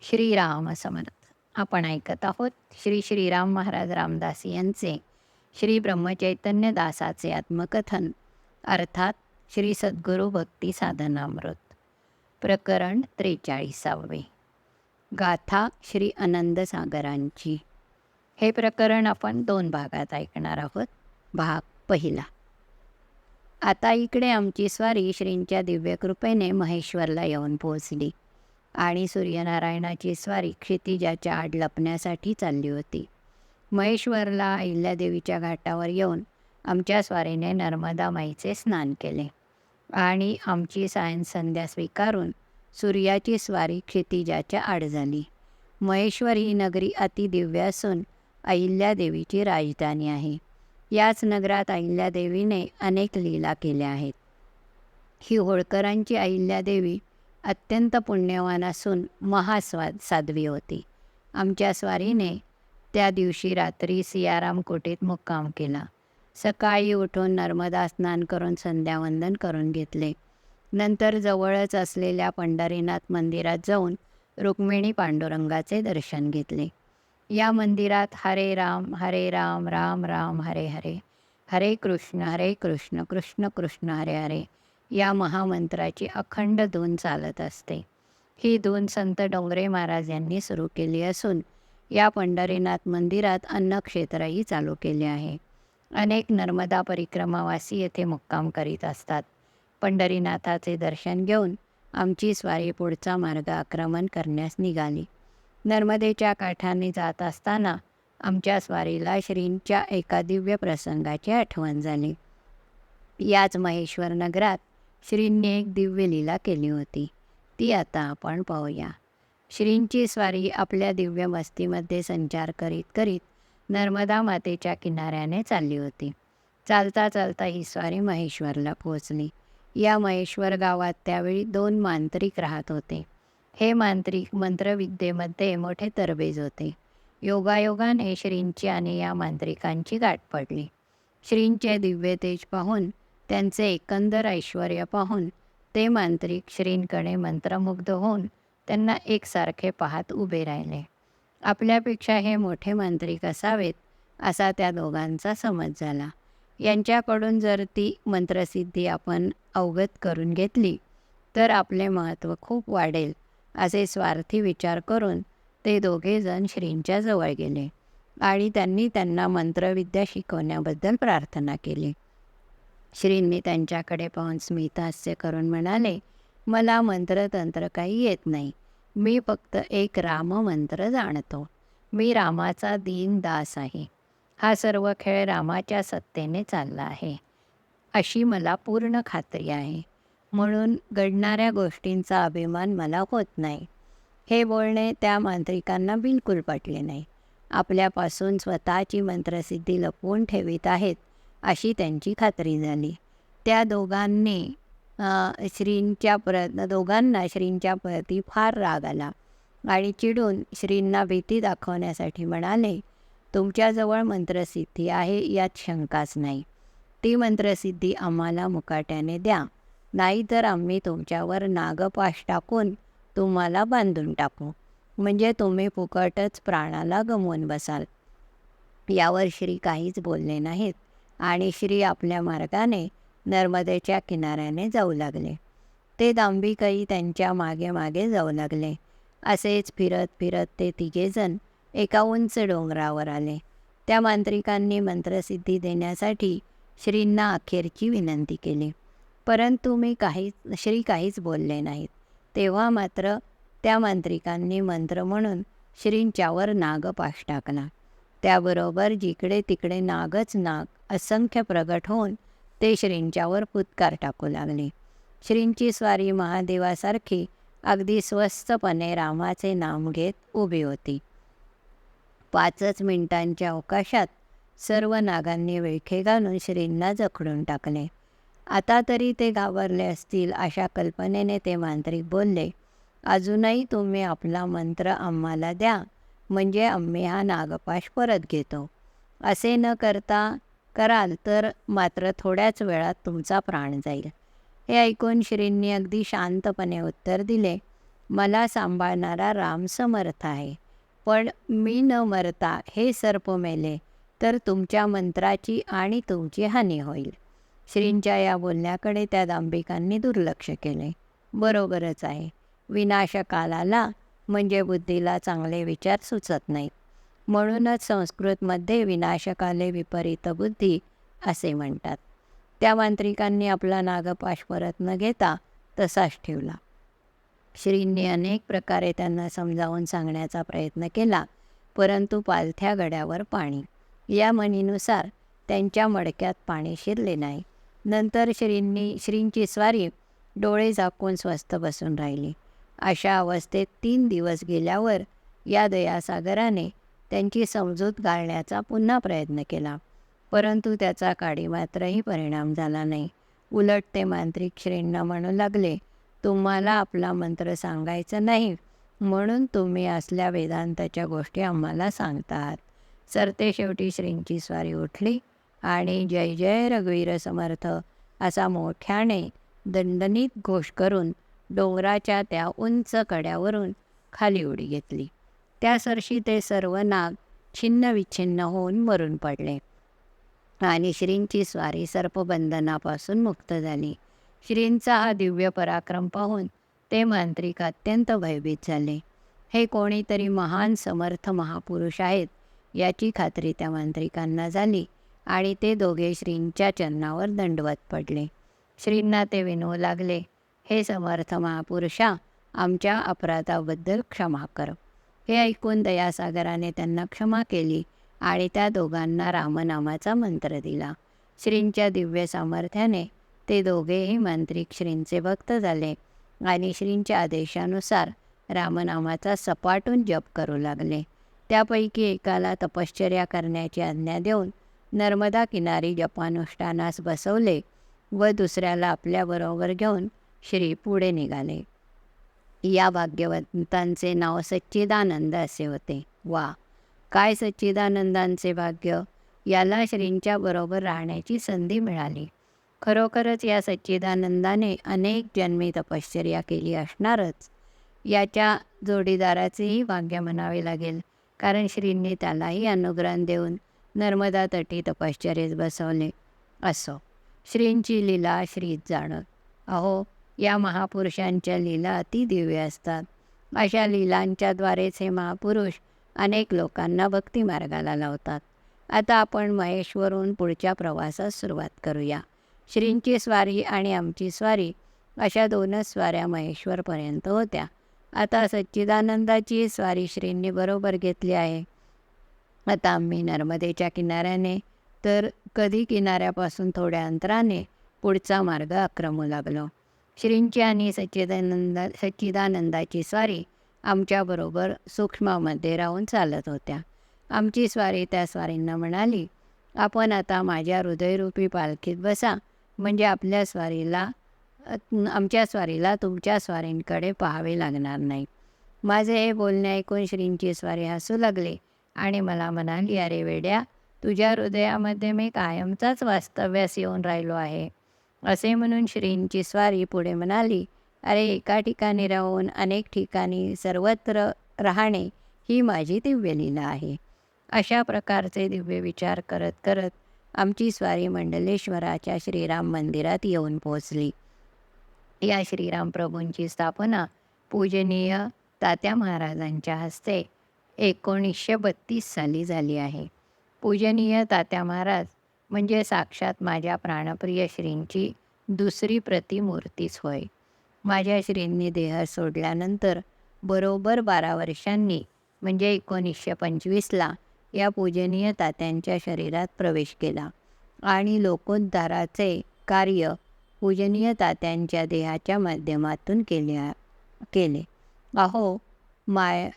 श्रीराम समर्थ आपण ऐकत आहोत श्री श्रीराम महाराज रामदास यांचे श्री ब्रह्मचैतन्य दासाचे आत्मकथन. अर्थात श्री सद्गुरू भक्ती साधनामृत. प्रकरण त्रेचाळीसावे. गाथा श्री आनंद सागरांची. हे प्रकरण आपण दोन भागात ऐकणार आहोत. भाग पहिला. आता इकडे आमची स्वारी श्रींच्या दिव्यकृपेने महेश्वरला येऊन पोहोचली. आणि सूर्यनारायणाची स्वारी क्षितिजाच्या आड लपण्यासाठी चालली होती. महेश्वरला अहिल्यादेवीच्या घाटावर येऊन आमच्या स्वारीने नर्मदा माईचे स्नान केले आणि आमची सायन संध्या स्वीकारून सूर्याची स्वारी क्षितिजाच्या आड झाली. महेश्वर ही नगरी अतिदिव्य असून अहिल्यादेवीची राजधानी आहे. याच नगरात अहिल्यादेवीने अनेक लीला केल्या आहेत. ही होळकरांची अहिल्यादेवी अत्यंत पुण्यवान असून महास्वाद साध्वी होती. आमच्या स्वारीने त्या दिवशी रात्री सियाराम कोटीत मुक्काम केला. सकाळी उठून नर्मदा स्नान करून संध्यावंदन करून घेतले. नंतर जवळच असलेल्या पंढरीनाथ मंदिरात जाऊन रुक्मिणी पांडुरंगाचे दर्शन घेतले. या मंदिरात हरे राम हरे राम राम राम हरे हरे. हरे कृष्ण हरे कृष्ण कृष्ण कृष्ण हरे हरे. या महामंत्राची अखंड धून चालत असते. ही धून संत डोंगरे महाराज यांनी सुरू केली असून या पंढरीनाथ मंदिरात अन्नक्षेत्रही चालू केले आहे. अनेक नर्मदा परिक्रमावासी येथे मुक्काम करीत असतात. पंढरीनाथाचे दर्शन घेऊन आमची स्वारी पुढचा मार्ग आक्रमण करण्यास निघाली. नर्मदेच्या काठाने जात असताना आमच्या स्वारीला श्रींच्या एका दिव्य प्रसंगाची आठवण झाली. याच महेश्वर नगरात श्रींनी एक दिव्य लीला केली होती. ती आता आपण पाहूया. श्रींची स्वारी आपल्या दिव्य मस्तीमध्ये संचार करीत करीत नर्मदा मातेच्या किनाऱ्याने चालली होती. चालता चालता ही स्वारी महेश्वरला पोहोचली. या महेश्वर गावात त्यावेळी दोन मांत्रिक राहत होते. हे मांत्रिक मंत्रविद्येमध्ये मोठे तरबेज होते. योगायोगाने श्रींची आणि या मांत्रिकांची गाठ पडली. श्रींचे दिव्य तेज पाहून त्यांचे एकंदर ऐश्वर पाहून ते मांत्रिक श्रींकडे मंत्रमुग्ध होऊन त्यांना एकसारखे पाहत उभे राहिले. आपल्यापेक्षा हे मोठे मांत्रिक असावेत असा त्या दोघांचा समज झाला. यांच्याकडून जर ती मंत्रसिद्धी आपण अवगत करून घेतली तर आपले महत्त्व खूप वाढेल असे स्वार्थी विचार करून ते दोघेजण श्रींच्या जवळ गेले आणि त्यांनी त्यांना मंत्रविद्या शिकवण्याबद्दल प्रार्थना केली. श्रींनी त्यांच्याकडे पाहून स्मितहास्य करून म्हणाले मला मंत्रतंत्र काही येत नाही. मी फक्त एक राम मंत्र जाणतो. मी रामाचा दीन दास आहे. हा सर्व खेळ रामाच्या सत्तेने चालला आहे. अशी मला पूर्ण खात्री आहे. म्हणून घडणाऱ्या गोष्टींचा अभिमान मला होत नाही. हे बोलणे त्या मांत्रिकांना बिलकुल पटले नाही. आपल्यापासून स्वतःची मंत्रसिद्धी लपवून ठेवीत आहेत. अशी त्यांची खात्री झाली. त्या दोघांनी श्रींच्या प्र दोघांना श्रींच्या प्रती फार राग आला आणि चिडून श्रींना भीती दाखवण्यासाठी म्हणाले तुमच्याजवळ मंत्रसिद्धी आहे यात शंकाच नाही. ती मंत्रसिद्धी आम्हाला मुकाट्याने द्या. नाहीतर आम्ही तुमच्यावर नागपाश टाकून तुम्हाला बांधून टाकू. म्हणजे तुम्ही फुकटच प्राणाला गमवून बसाल. यावर श्री काहीच बोलले नाहीत. आणि श्री आपल्या मार्गाने नर्मदेच्या किनाऱ्याने जाऊ लागले. ते दांबिकही त्यांच्या मागे मागे जाऊ लागले. असेच फिरत फिरत ते तिघेजण एका उंच डोंगरावर आले. त्या मांत्रिकांनी मंत्रसिद्धी देण्यासाठी श्रींना अखेरची विनंती केली. परंतु मी काही श्री काहीच बोलले नाहीत. तेव्हा मात्र त्या मांत्रिकांनी मंत्र म्हणून श्रींच्यावर नागपाश टाकला. त्याबरोबर जिकडे तिकडे नागच नाग असंख्य प्रगट होऊन ते श्रींच्यावर फुतकार टाकू लागले. श्रींची स्वारी महादेवासारखी अगदी स्वस्तपणे रामाचे नाम घेत उभी होती. पाचच मिनिटांच्या अवकाशात सर्व नागांनी विळखे घालून श्रींना जखडून टाकले. आता तरी ते घाबरले असतील अशा कल्पनेने ते मांत्रिक बोलले अजूनही तुम्ही आपला मंत्र आम्हाला द्या म्हणजे आम्ही हा नागपाश परत घेतो. असे न करता कराल तर मात्र थोड्याच वेळात तुमचा प्राण जाईल. हे ऐकून श्रींनी अगदी शांतपणे उत्तर दिले. मला सांभाळणारा राम समर्थ आहे. पण मी न मरता हे सर्प मेले तर तुमच्या मंत्राची आणि तुमची हानी होईल. श्रींच्या या बोलण्याकडे त्या दांभिकांनी दुर्लक्ष केले. बरोबरच आहे. विनाशकाल आला म्हणजे बुद्धीला चांगले विचार सुचत नाहीत. म्हणूनच संस्कृतमध्ये विनाशकाले विपरीत बुद्धी असे म्हणतात. त्या मांत्रिकांनी आपला नागपाश परत न घेता तसाच ठेवला. श्रींनी अनेक प्रकारे त्यांना समजावून सांगण्याचा प्रयत्न केला परंतु पालथ्या गड्यावर पाणी. या म्हणीनुसार त्यांच्या मडक्यात पाणी शिरले नाही. नंतर श्रींनी श्रींची स्वारी डोळे झाकून स्वस्थ बसून राहिली. अशा अवस्थेत तीन दिवस गेल्यावर या दयासागराने त्यांची समजूत घालण्याचा पुन्हा प्रयत्न केला. परंतु त्याचा काडी मात्रही परिणाम झाला नाही. उलट ते मांत्रिक श्रींना म्हणू लागले तुम्हाला आपला मंत्र सांगायचा नाही म्हणून तुम्ही असल्या वेदांताच्या गोष्टी आम्हाला सांगतात. सरते शेवटी श्रींची स्वारी उठली आणि जय जय रघुवीर समर्थ असा मोठ्याने दणदणीत घोष करून डोंगराच्या त्या उंच कड्यावरून खाली उडी घेतली. त्या सरशी ते सर्व नाग छिन्न विच्छिन्न होऊन मरून पडले. आणि श्रींची स्वारी सर्पबंधनापासून मुक्त झाली. श्रींचा हा दिव्य पराक्रम पाहून ते मांत्रिक अत्यंत भयभीत झाले. हे कोणीतरी महान समर्थ महापुरुष आहेत याची खात्री त्या मांत्रिकांना झाली आणि ते दोघे श्रींच्या चरणावर दंडवत पडले. श्रींना ते विनवू लागले हे समर्थ महापुरुषा आमच्या अपराधाबद्दल क्षमा कर. हे ऐकून दयासागराने त्यांना क्षमा केली आणि त्या दोघांना रामनामाचा मंत्र दिला. श्रींच्या दिव्य सामर्थ्याने ते दोघेही मांत्रिक श्रींचे भक्त झाले आणि श्रींच्या आदेशानुसार रामनामाचा सपाटून जप करू लागले. त्यापैकी एकाला तपश्चर्या करण्याची आज्ञा देऊन नर्मदा किनारी जपानुष्ठानास बसवले व दुसऱ्याला आपल्याबरोबर घेऊन श्री पुढे निघाले. या भाग्यवंतांचे नाव सच्चिदानंद असे होते. वा. काय सच्चिदानंदांचे भाग्य? याला श्रींच्या बरोबर राहण्याची संधी मिळाली. खरोखरच या सच्चिदानंदाने अनेक जन्मी तपश्चर्या केली असणारच. याच्या जोडीदाराचेही भाग्य म्हणावे लागेल. कारण श्रींनी त्यालाही अनुग्रह देऊन नर्मदा तटी तपश्चर्येस बसवले. असो. श्रींची लीला श्रीच जाणत अहो या महापुरुषांच्या लीला अति दिव्य असतात. अशा लीलांच्याद्वारेच हे महापुरुष अनेक लोकांना भक्तिमार्गाला लावतात. आता आपण महेश्वरून पुढच्या प्रवासास सुरुवात करूया. श्रींची स्वारी आणि आमची स्वारी अशा दोनच स्वाऱ्या महेश्वरपर्यंत होत्या. आता सच्चिदानंदाची स्वारी श्रींनी बरोबर घेतली आहे. आता आम्ही नर्मदेच्या किनाऱ्याने तर कधी किनाऱ्यापासून थोड्या अंतराने पुढचा मार्ग आक्रमू लागलो. श्रींची आणि सच्चिदानंदा सच्चिदानंदाची स्वारी आमच्याबरोबर सूक्ष्मामध्ये राहून चालत होत्या. आमची स्वारी त्या स्वारींना म्हणाली आपण आता माझ्या हृदयरूपी पालखीत बसा. म्हणजे आपल्या स्वारीला आमच्या स्वारीला तुमच्या स्वारींकडे पाहावे लागणार नाही. माझे हे बोलणे ऐकून श्रींची स्वारी हसू लागले आणि मला म्हणाली अरे वेड्या तुझ्या हृदयामध्ये मी कायमचाच वास्तव्यास येऊन राहिलो आहे. असे म्हणून श्रींची स्वारी पुढे म्हणाली अरे एका ठिकाणी राहून अनेक ठिकाणी सर्वत्र राहणे ही माझी दिव्य लीला आहे. अशा प्रकारचे दिव्य विचार करत करत आमची स्वारी मंडलेश्वराच्या श्रीराम मंदिरात येऊन पोहोचली. या श्रीराम प्रभूंची स्थापना पूजनीय तात्या महाराजांच्या हस्ते एकोणीसशे बत्तीस साली झाली आहे. पूजनीय तात्या महाराज म्हणजे साक्षात माझ्या प्राणप्रिय श्रींची दुसरी प्रतिमूर्तीच होय. माझ्या श्रींनी देह सोडल्यानंतर बरोबर बारा वर्षांनी म्हणजे एकोणीसशे पंचवीसला या पूजनीय तात्यांच्या शरीरात प्रवेश केला आणि लोकोद्धाराचे कार्य पूजनीय तात्यांच्या देहाच्या माध्यमातून केले केले. अहो माय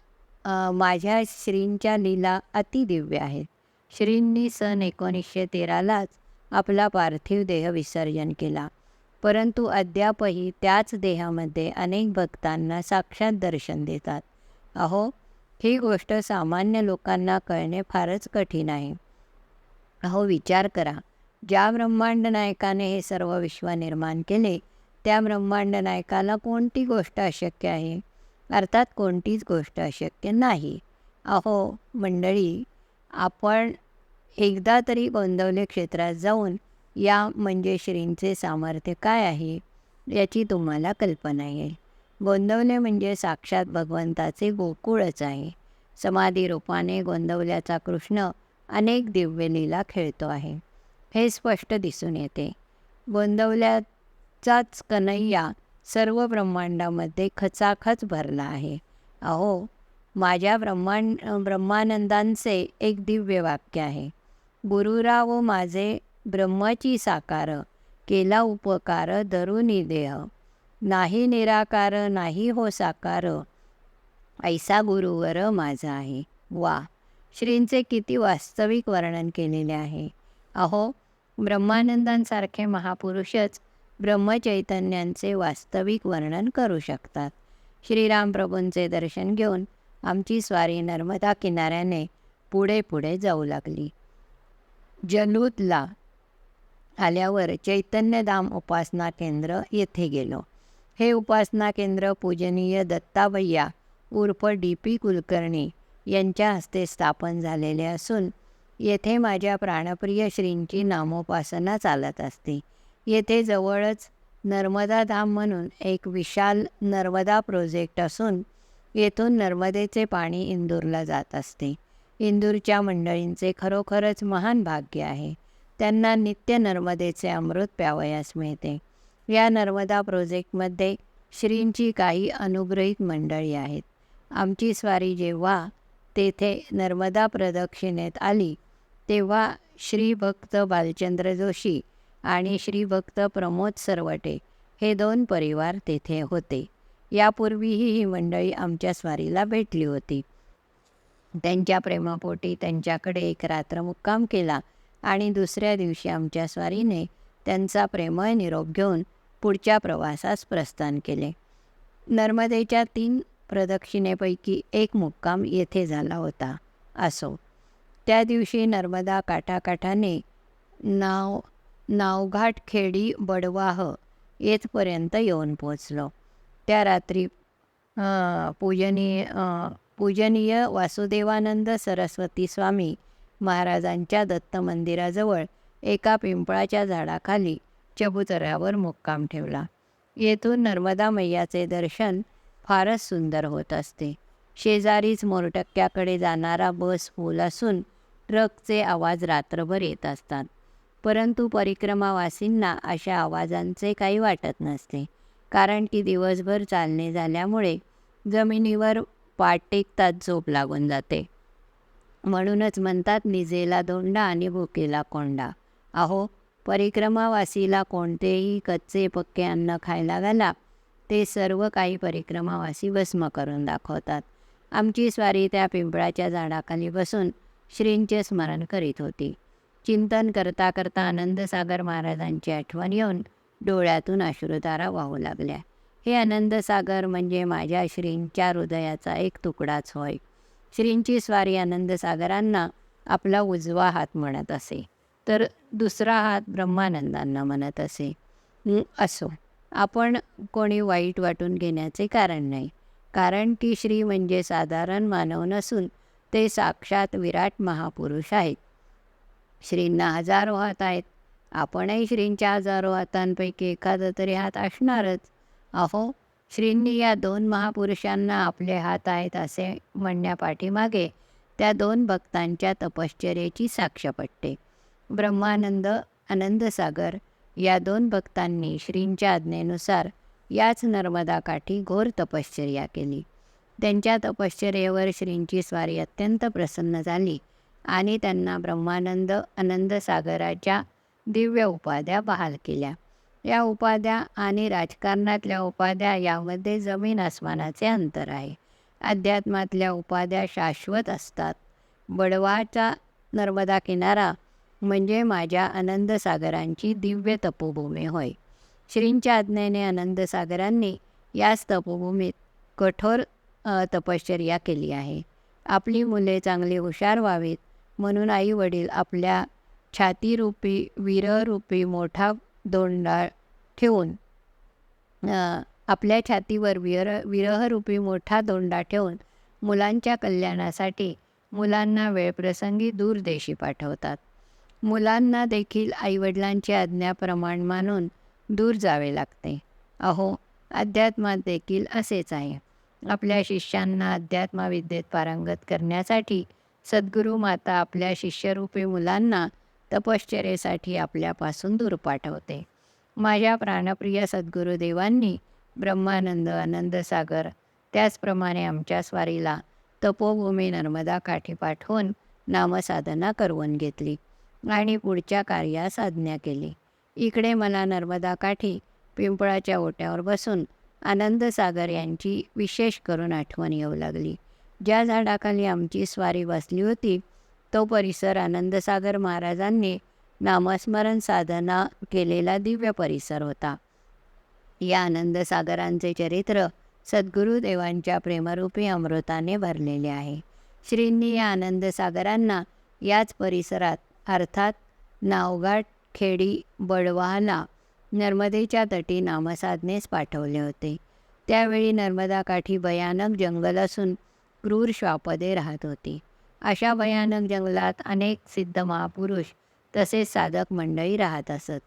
माझ्या श्रींच्या लीला अतिदिव्य आहेत. श्रींनी सन एकोणीसशे तेरालाच आपला पार्थिव देह विसर्जन केला. परंतु अद्यापही त्याच देहामध्ये अनेक भक्तांना साक्षात दर्शन देतात. अहो ही गोष्ट सामान्य लोकांना कळणे फारच कठीण आहे. अहो विचार करा. ज्या ब्रह्मांड नायकाने हे सर्व विश्व निर्माण केले त्या ब्रह्मांड नायकाला कोणती गोष्ट अशक्य आहे? अर्थात कोणतीच गोष्ट अशक्य नाही. अहो मंडळी आपण एकदा तरी गोंदवले क्षेत्रात जाऊन या म्हणजे श्रींचे सामर्थ्य काय आहे याची तुम्हाला कल्पना येईल. गोंदवले म्हणजे साक्षात भगवंताचे गोकुळच आहे. समाधी रूपाने गोंदवल्याचा कृष्ण अनेक दिव्य लीला खेळतो आहे. हे स्पष्ट दिसून येते. गोंदवल्याचाच कन्हैया सर्व ब्रह्मांडामध्ये खचाखच भरला आहे. अहो माझ्या ब्रह्मांड ब्रह्मानंदांचे एक दिव्य वाक्य आहे. गुरुराव माझे ब्रह्माची साकार केला उपकार धरुनी देह. नाही निराकार नाही हो साकार ऐसा गुरुवर माझा आहे. वा श्रींचे किती वास्तविक वर्णन केलेले आहे. अहो ब्रह्मानंदांसारखे महापुरुषच ब्रह्मचैतन्यांचे वास्तविक वर्णन करू शकतात. श्रीराम प्रभूंचे दर्शन घेऊन आमची स्वारी नर्मदा किनाऱ्याने पुढे पुढे जाऊ लागली. जलूतला आल्यावर चैतन्यधाम उपासना केंद्र येथे गेलो. हे उपासना केंद्र पूजनीय दत्ताभैया उर्फ डी पी कुलकर्णी यांच्या हस्ते स्थापन झालेले असून येथे माझ्या प्राणप्रिय श्रींची नामोपासना चालत असते. येथे जवळच नर्मदा धाम म्हणून एक विशाल नर्मदा प्रोजेक्ट असून येथून नर्मदेचे पाणी इंदूरला जात असते. इंदूरच्या मंडळींचे खरोखरच महान भाग्य आहे. त्यांना नित्य नर्मदेचे अमृत प्यावयास मिळते. या नर्मदा प्रोजेक्टमध्ये श्रींची काही अनुग्रहित मंडळी आहेत. आमची स्वारी जेव्हा तेथे नर्मदा प्रदक्षिणेत आली तेव्हा श्री भक्त बालचंद्र जोशी आणि श्री भक्त प्रमोद सरवटे हे दोन परिवार तेथे होते. यापूर्वीही ही मंडळी आमच्या स्वारीला भेटली होती. त्यांच्या प्रेमापोटी त्यांच्याकडे एक रात्र मुक्काम केला आणि दुसऱ्या दिवशी आमच्या स्वारीने त्यांचा प्रेमळ निरोप घेऊन पुढच्या प्रवासास प्रस्थान केले. नर्मदेच्या तीन प्रदक्षिणेपैकी एक मुक्काम येथे झाला होता असो. त्या दिवशी नर्मदा काठाकाठाने नाव नावघाट खेडी बडवाह येथपर्यंत येऊन पोचलो त्या रात्री पूजनीय पूजनीय वासुदेवानंद सरस्वती स्वामी महाराजांच्या दत्त मंदिराजवळ एका पिंपळाच्या झाडाखाली चबुतऱ्यावर मुक्काम ठेवला. येथून नर्मदा मैयाचे दर्शन फारच सुंदर होत असते. शेजारीच मोरटक्क्याकडे जाणारा बस पूल असून ट्रकचे आवाज रात्रभर येत असतात. परंतु परिक्रमावासींना अशा आवाजांचे काही वाटत नसते. कारण की दिवसभर चालणे झाल्यामुळे जमिनीवर पाठ टेकतात झोप लागून जाते. म्हणूनच म्हणतात निजेला दोंडा आणि भुकेला कोंडा. अहो परिक्रमावासीला कोणतेही कच्चे पक्के अन्न खायला घाला. ते सर्व काही परिक्रमावासी भस्म करून दाखवतात. आमची स्वारी त्या पिंपळाच्या झाडाखाली बसून श्रींचे स्मरण करीत होती. चिंतन करता करता आनंदसागर महाराजांची आठवण येऊन डोळ्यातून अश्रुधारा वाहू लागल्या. हे आनंदसागर म्हणजे माझ्या श्रींच्या हृदयाचा एक तुकडाच होय. श्रींची स्वारी आनंदसागरांना आपला उजवा हात म्हणत असे. तर दुसरा हात ब्रह्मानंदांना म्हणत असे. असो. आपण कोणी वाईट वाटून घेण्याचे कारण नाही. कारण की श्री म्हणजे साधारण मानव नसून ते साक्षात विराट महापुरुष आहेत. श्रींना हजारो हात आहेत. आपणही श्रींच्या हजारो हातांपैकी एखादा तरी हात असणारच. अहो श्रींनी या दोन महापुरुषांना आपले हात आहेत असे म्हणण्यापाठीमागे त्या दोन भक्तांच्या तपश्चर्याची साक्ष पटते. ब्रह्मानंद आनंदसागर या दोन भक्तांनी श्रींच्या आज्ञेनुसार याच नर्मदा काठी घोर तपश्चर्या केली. त्यांच्या तपश्चर्येवर श्रींची स्वारी अत्यंत प्रसन्न झाली आणि त्यांना ब्रह्मानंद आनंदसागराच्या दिव्य उपाध्या बहाल केल्या. या उपाध्या आणि राजकारणातल्या उपाध्या यामध्ये जमीन आसमानाचे अंतर आहे. अध्यात्मातल्या उपाध्या शाश्वत असतात. बडवाचा नर्मदा किनारा म्हणजे माझ्या आनंदसागरांची दिव्य तपोभूमी होय. श्रींच्या आज्ञेने आनंदसागरांनी याच तपोभूमीत कठोर तपश्चर्या केली आहे. आपली मुले चांगली हुशार व्हावीत म्हणून आई वडील आपल्या छातीरूपी वीररूपी मोठा दोंडा ठेवून आपल्या छातीवर विर विरहरूपी मोठा दोंडा ठेवून मुलांच्या कल्याणासाठी मुलांना वेळप्रसंगी दूरदेशी पाठवतात. मुलांना देखील आईवडिलांची आज्ञा प्रमाण मानून दूर जावे लागते. अहो अध्यात्मात देखील असेच आहे. आपल्या शिष्यांना अध्यात्मविद्येत पारंगत करण्यासाठी सद्गुरू माता आपल्या शिष्यरूपी मुलांना तपश्चर्येसाठी आपल्यापासून दूर पाठवते. माझ्या प्राणप्रिय सद्गुरुदेवांनी ब्रह्मानंद आनंदसागर त्याचप्रमाणे आमच्या स्वारीला तपोभूमी नर्मदा काठी पाठवून नामसाधना करवून घेतली आणि पुढच्या कार्या आज्ञा केली. इकडे मला नर्मदा काठी पिंपळाच्या ओट्यावर बसून आनंदसागर यांची विशेष करून आठवण येऊ लागली. ज्या झाडाखाली आमची स्वारी बसली होती तो परिसर आनंदसागर महाराजांनी नामस्मरण साधना केलेला दिव्य परिसर होता. या आनंदसागरांचे चरित्र सद्गुरुदेवांच्या प्रेमरूपी अमृताने भरलेले आहे. श्रींनी या आनंदसागरांना याच परिसरात अर्थात नावघाट खेडी बडवाहला नर्मदेच्या तटी नामसाधनेस पाठवले होते. त्यावेळी नर्मदाकाठी भयानक जंगल असून क्रूर श्वापदे राहत होती. अशा भयानक जंगलात अनेक सिद्ध महापुरुष तसेच साधक मंडळी राहत असत.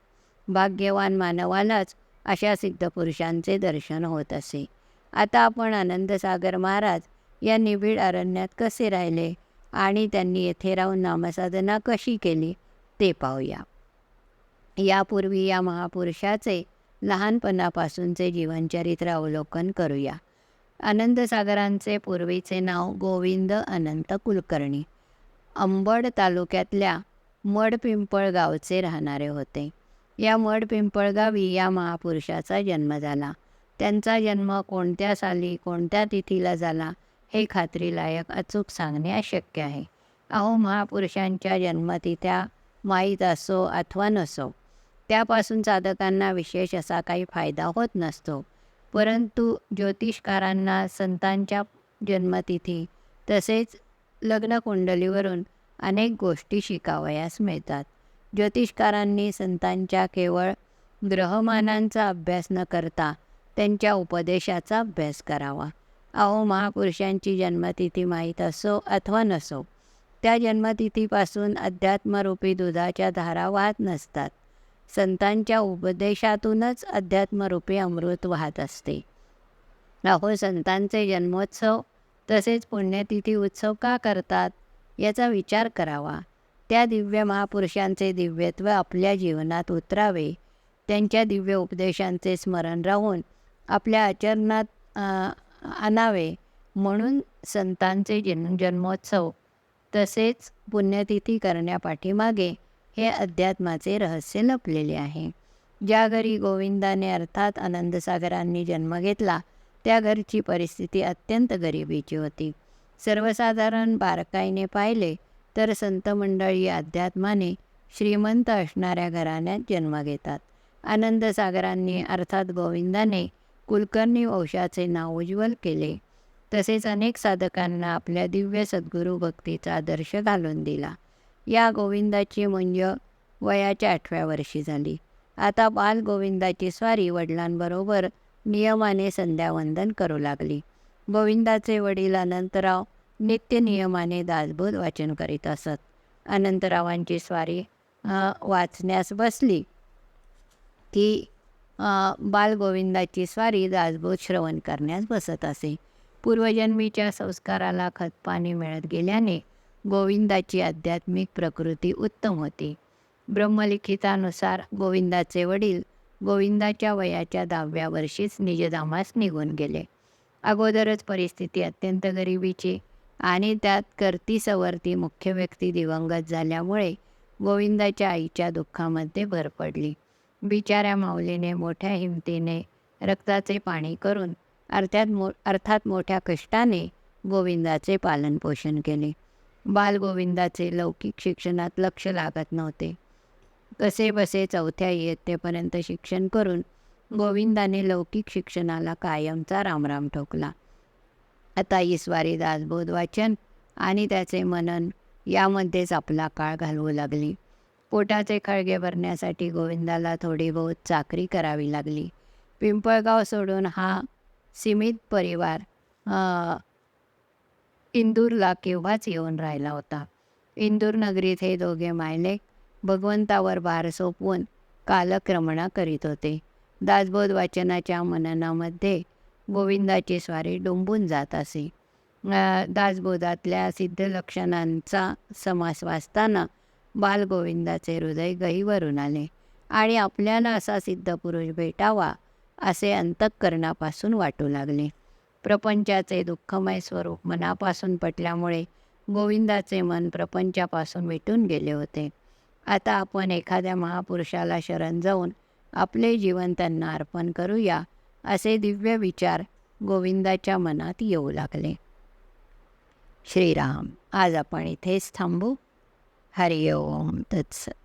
भाग्यवान मानवालाच अशा सिद्ध पुरुषांचे दर्शन होत असे. आता आपण आनंदसागर महाराज या निबिड अरण्यात कसे राहिले आणि त्यांनी येथे राहून नामसाधना कशी केली ते पाहूया. यापूर्वी या महापुरुषाचे लहानपणापासूनचे जीवनचरित्र अवलोकन करूया. आनंदसागरांचे पूर्वीचे नाव गोविंद अनंत कुलकर्णी. अंबड तालुक्यातल्या मडपिंपळ गावचे राहणारे होते. या मडपिंपळ गावी या महापुरुषाचा जन्म झाला. त्यांचा जन्म कोणत्या साली कोणत्या तिथीला झाला हे खात्रीलायक अचूक सांगणे अशक्य आहे. अहो महापुरुषांच्या जन्मतिथ्या माहीत असो अथवा नसो त्यापासून साधकांना विशेष असा काही फायदा होत नसतो. परंतु ज्योतिषकारांना संतांच्या जन्मतिथी तसेच लग्नकुंडलीवरून अनेक गोष्टी शिकावयास मिळतात. ज्योतिषकारांनी संतांच्या केवळ ग्रहमानांचा अभ्यास न करता त्यांच्या उपदेशाचा अभ्यास करावा. अहो महापुरुषांची जन्मतिथी माहीत असो अथवा नसो त्या जन्मतिथीपासून अध्यात्मरूपी दुधाच्या धारा वाहत नसतात. संतांच्या उपदेशातूनच अध्यात्मरूपी अमृत वाहत असते. अहो संतांचे जन्मोत्सव तसेच पुण्यतिथी उत्सव का करतात? याचा विचार करावा. त्या दिव्य महापुरुषांचे दिव्यत्व आपल्या जीवनात उतरावे. त्यांच्या दिव्य उपदेशांचे स्मरण राहून आपल्या आचरणात आणावे. म्हणून संतांचे जन्म जन्मोत्सव तसेच पुण्यतिथी करण्यापाठीमागे हे अध्यात्माचे रहस्य लपलेले आहे. ज्या घरी गोविंदाने अर्थात आनंदसागरांनी जन्म घेतला त्या घरची परिस्थिती अत्यंत गरिबीची होती. सर्वसाधारण बारकाईने पाहिले तर संत मंडळी अध्यात्माने श्रीमंत असणाऱ्या घराण्यात जन्म घेतात. आनंदसागरांनी अर्थात गोविंदाने कुलकर्णी वंशाचे नाव उज्ज्वल केले. तसेच अनेक साधकांना आपल्या दिव्य सद्गुरू भक्तीचा आदर्श घालून दिला. या गोविंदाची मुंज वयाच्या आठव्या वर्षी झाली. आता बाल गोविंदाची स्वारी वडिलांबरोबर नियमाने संध्यावंदन करू लागली. गोविंदाचे वडील अनंतराव नित्य नियमाने दासबोध वाचन करीत असत. अनंतरावांची स्वारी वाचण्यास बसली की बालगोविंदाची स्वारी दासबोध श्रवण करण्यास बसत असे. पूर्वजन्मीच्या संस्काराला खतपाणी मिळत गेल्याने गोविंदाची आध्यात्मिक प्रकृती उत्तम होती. ब्रह्मलिखितानुसार गोविंदाचे वडील गोविंदाच्या वयाच्या दहाव्या वर्षीच निजधामास निघून गेले. अगोदरच परिस्थिती अत्यंत गरिबीची आणि त्यात करती सवरती मुख्य व्यक्ती दिवंगत झाल्यामुळे गोविंदाच्या आईच्या दुःखामध्ये भर पडली. बिचाऱ्या माऊलीने मोठ्या हिमतीने रक्ताचे पाणी करून अर्थात मो अर्थात मोठ्या कष्टाने गोविंदाचे पालनपोषण केले. बालगोविंदाचे लौकिक शिक्षणात लक्ष लागत नव्हते. कसे बसे चौथ्या इयत्तेपर्यंत शिक्षण करून गोविंदाने लौकिक शिक्षणाला कायमचा रामराम ठोकला. आता ईस्वारी दासबोध वाचन आणि त्याचे मनन यामध्येच आपला काळ घालवू लागली. पोटाचे खळगे भरण्यासाठी गोविंदाला थोडी बहुत चाकरी करावी लागली. पिंपळगाव सोडून हा सीमित परिवार इंदूरला केव्हाच येऊन राहिला होता? इंदूर नगरीत हे दोघे मायले भगवंतावर भार सोपवून कालक्रमणा करीत होते. दासबोध वाचनाच्या मननामध्ये गोविंदाची स्वारी डोंबून जात असे. दासबोधातल्या सिद्धलक्षणांचा समास वाचताना बालगोविंदाचे हृदय गहीवरून आले आणि आपल्याला असा सिद्ध पुरुष भेटावा असे अंतःकरणापासून वाटू लागले. प्रपंचाचे दुःखमय स्वरूप मनापासून पटल्यामुळे गोविंदाचे मन प्रपंचापासून मिटून गेले होते. आता आपण एखाद्या महापुरुषाला शरण जाऊन आपले जीवन त्यांना अर्पण करूया असे दिव्य विचार गोविंदाच्या मनात येऊ लागले. श्रीराम आज आपण इथेच थांबू. हरिओम तत्सत